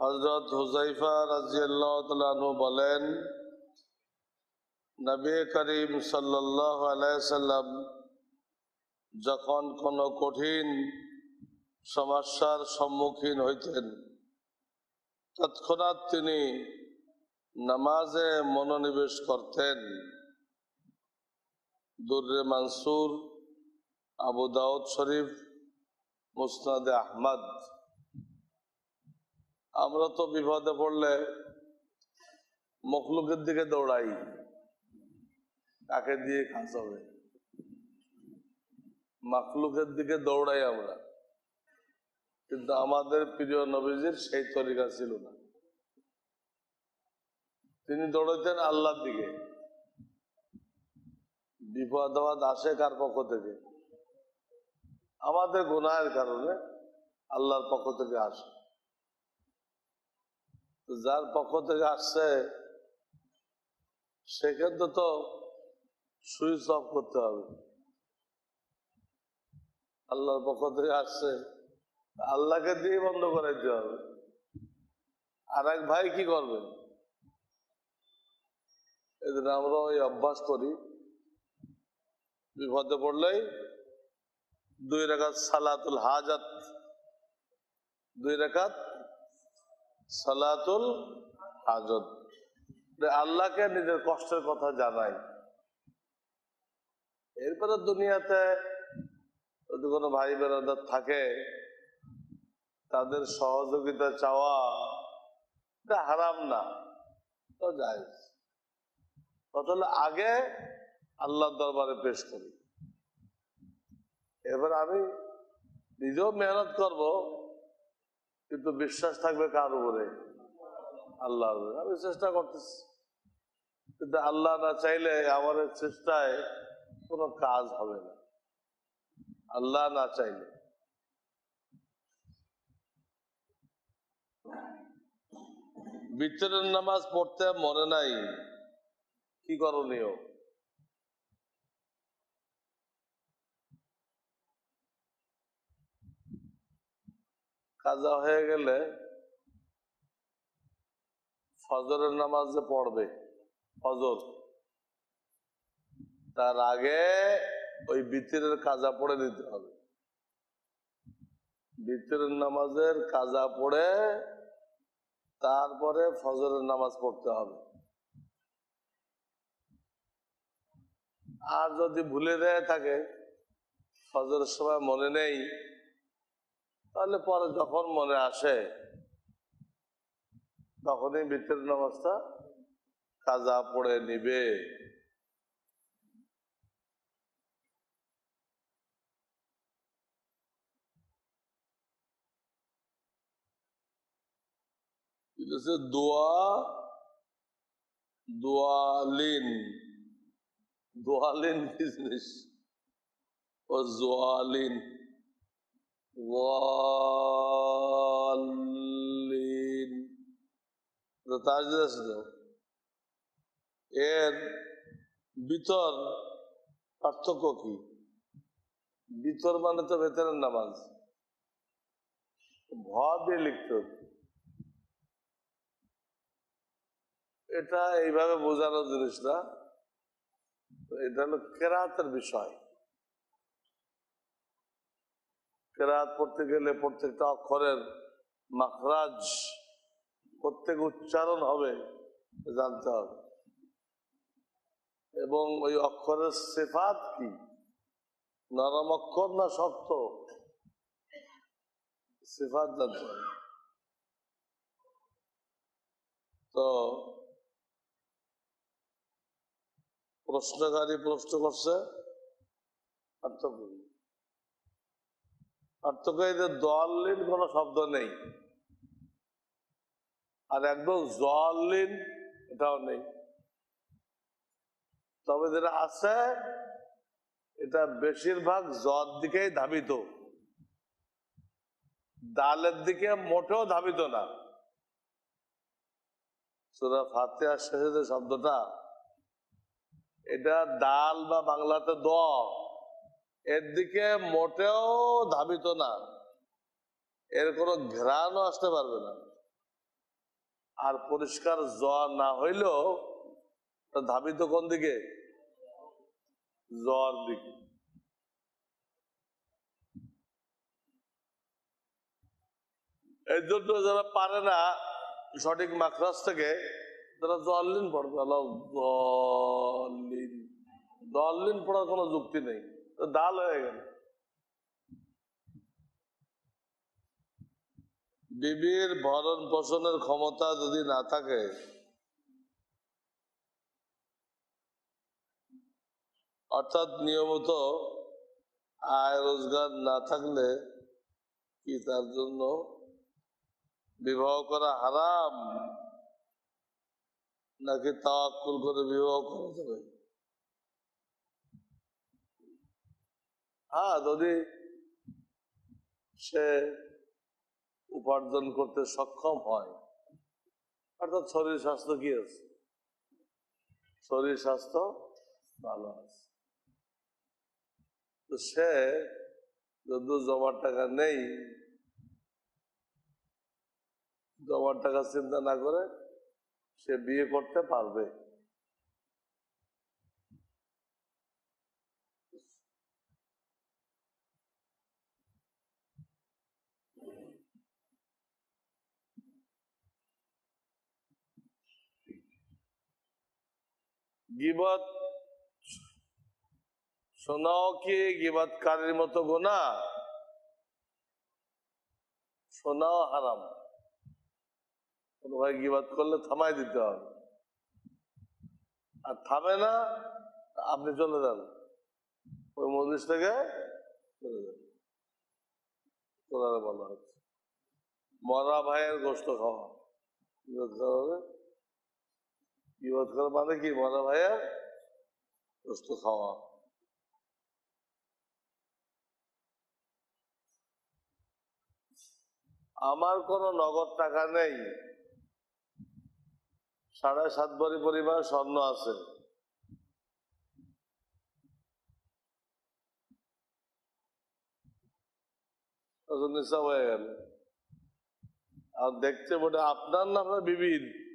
হজরত হুজাইফা রাজিয়াল্লাহু বলেন, নবী করিম সাল্লাহ আলাইসাল্লাম যখন কোনো কঠিন সমস্যার সম্মুখীন হইতেন, তৎক্ষণাৎ তিনি নামাজে মনোনিবেশ করতেন। দুর্রে মানসুর, আবু দাউদ শরীফ, মুসনাদে আহমদ আমরা তো বিপদে পড়লে মখলুকের দিকে দৌড়াই। কাকে দিয়ে হবে মাখলুকের দিকে দৌড়াই আমরা। কিন্তু আমাদের প্রিয় নবীজির সেই তরিকা ছিল না। তিনি দৌড়াইতেন আল্লাহর দিকে। বিপদ আসে কার পক্ষ থেকে? আমাদের গুনাহের কারণে আল্লাহর পক্ষ থেকে আসে। যার পক্ষ থেকে আসছে সেক্ষেত্রে তো সুইচ অফ করতে হবে। আল্লাহর পক্ষ থেকে আসছে, আল্লাহকে দিয়ে বন্ধ করাইতে হবে। আর এক ভাই কি করবে? এদিন আমরা ওই অভ্যাস করি, বিপদে পড়লেই দুই রেখাত সালাতুল হাজাত, দুই রেখাত সালাতুল হাজত। আল্লাহকে নিজের কষ্টের কথা জানাই। এরপরে দুনিয়াতে যদি কোনো ভাই বেড়াদার থাকে, তাদের সহযোগিতা চাওয়া এটা হারাম না তো যাই কথা আগে আল্লাহর দরবারে পেশ করি। এবার আমি নিজেও মেহনত করব কিন্তু বিশ্বাস থাকবে কার উপরে? আল্লাহ আমি চেষ্টা করতেছি। কিন্তু আল্লাহ না চাইলে আমার চেষ্টায় কোনো কাজ হবে না। আল্লাহ না চাইলে। বিতরের নামাজ পড়তে মনে নাই। কি করণীয়? কাজা হয়ে গেলে ফজরের নামাজ যে পড়বে, ফজর, তার আগে ওই বিতিরের কাজা পড়ে দিতে হবে। বিতিরের নামাজের কাজা পড়ে তারপরে ফজরের নামাজ পড়তে হবে। আর যদি ভুলে দেয় থাকে, ফজরের সময় মনে নেই তাহলে পরে যখন মনে আসে, তখনই ভিতরের নামাজটা কাজা পড়ে নিবে। দোয়া, দোয়ালিন দোয়ালিন বিজনেস ও জোয়ালিন এর ভিতর পার্থক্য কি? ভিতর মানে তো ভেতরের নামাজ। ভ দিয়ে লিখতে এটা এইভাবে বোঝানোর জিনিস না এটা হলো কেরাতের বিষয়। কেরাত পড়তে গেলে প্রত্যেকটা অক্ষরের মাখরাজ প্রত্যেক উচ্চারণ হবে জানতে হবে। এবং ওই অক্ষরের সেফাত কি? নরম অক্ষর না শক্ত? সেফাত জানতে হবে। তো প্রশ্নকারী প্রশ্ন করছে, পার্থক্য এদের দলিন কোন শব্দ নেই। আর একদম জলিন এটাও নেই। তবে যেটা আছে, এটা বেশিরভাগ জর দিকেই ধাবিত। ডালের দিকে মোটেও ধাবিত না। সুরা ফাতেহা শেষে যে শব্দটা, এটা ডাল বা বাংলাতে দ। এর দিকে মোটেও ধাবিত না। এর কোনো ঘ্রাণও আসতে পারবে না। আর পরিষ্কার জ্বর না হইলেও ধাবিত কোন দিকে? জ্বর দিকে। এই জন্য যারা পারে না সঠিক মাখরাজ থেকে, তারা জলিন পড়বে। আল্লাহ জলিন দলিন পড়ার কোনো যুক্তি নেই। তো দাল হয়ে গেল। বিবির ভরণ পোষণের ক্ষমতা যদি না থাকে, অর্থাৎ নিয়মিত আয় রোজগার না থাকলে কি তার জন্য বিবাহ করা হারাম? নাকি তাওয়াক্কুল করে বিবাহ করা যাবে? হ্যাঁ যদি সে উপার্জন করতে সক্ষম হয়, অর্থাৎ শরীর স্বাস্থ্য কি আছে? শরীর স্বাস্থ্য ভালো আছে। তো সে যদি জমার টাকা নেই, জমার টাকা চিন্তা না করে সে বিয়ে করতে পারবে। গিবত শোনাও কি গিবতকারীর মতো গোনা শোনাও হারাম। কোনো ভাই গিবাদ করলে থামাই দিতে হবে। আর থামে না, আপনি চলে যান। ওই মজলিস থেকে চলে যান বলা হচ্ছে। মরা ভাইয়ের গোস্ত খাওয়া। গিবত হবে গিবত করা মানে কি মরা ভাইয়া? গোস্ত খাওয়া। আমার কোনো নগদ টাকা নেই। সাড়ে সাত ভরি পরিমাণ স্বর্ণ আছে। হয়ে গেল। আর দেখতে মোটে আপনার না আপনার মানে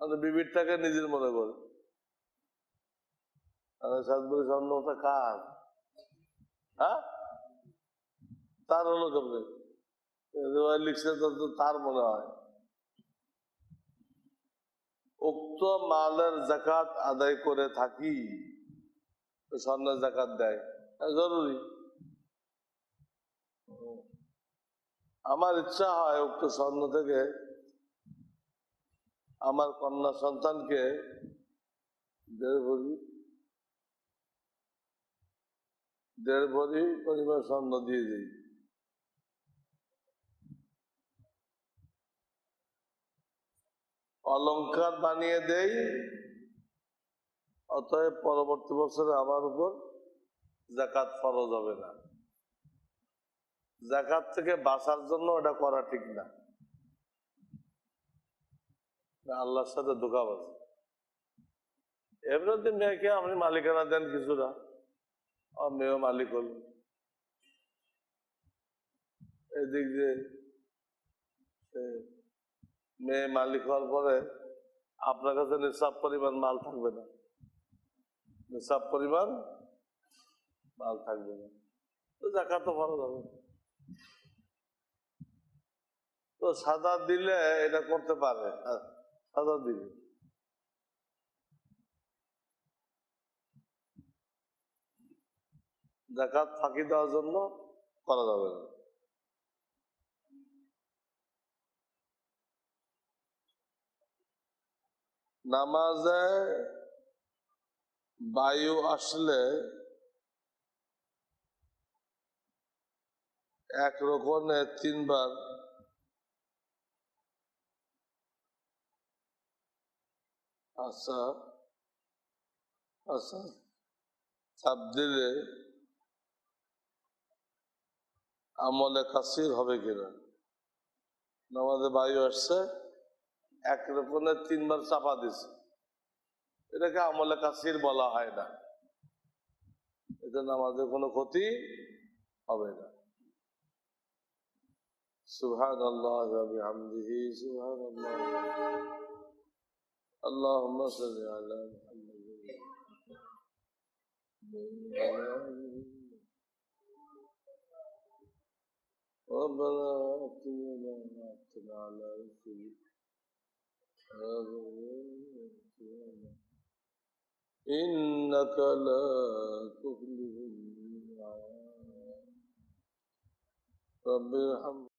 বিবিরটাকে নিজের মনে করে। কার? হ্যাঁ? তার হলো লিখছে তার মনে হয়। উক্ত মালের জাকাত আদায় করে থাকি, স্বর্ণের জাকাত দেয়। জরুরি। আমার ইচ্ছা হয় উক্ত স্বর্ণ থেকে আমার কন্যা সন্তানকে দেড় ভরি দেড় ভরি পরিবার স্বর্ণ দিয়ে দিই। অলংকার বানিয়ে দেই, অতএব পরবর্তী বছরে আমার উপর জাকাত ফরজ হবে না। জাকাত থেকে বাঁচার জন্য এটা করা ঠিক না। আল্লাহর সাথে ধোকাবাজ। এমনি মেয়েকে আপনি মালিকানা দেন কিছুটা। আর মেয়েও মালিক হল এদিক দিয়ে মেয়ে মালিক হওয়ার পরে আপনার কাছে নিঃসাব পরিমাণ মাল থাকবে না। নিঃসাব পরিমাণ মাল থাকবে না। তো জাকাত তো ভালো যাবে তো সাদা দিলে এটা করতে পারে। সাদা দিলে জাকাত ফাঁকি দেওয়ার জন্য করা যাবে না নামাজে বায়ু আসলে এক রকমে তিনবার আচ্ছা আচ্ছা চাপ দিলে আমলে কাসির হবে কিনা? নামাজে বায়ু আসছে, এক রকমের তিনবার চাপা দিছে। এটাকে আমলে কাসির বলা হয় না। এটা নামাজের কোনো ক্ষতি হবে না। সুবহান আল্লাহ সুবহান আল্লাহ اللهم صل على محمد. ربنا آتنا ما وعدتنا على رسلك إنك لا تخلف الميعاد. رب ارحم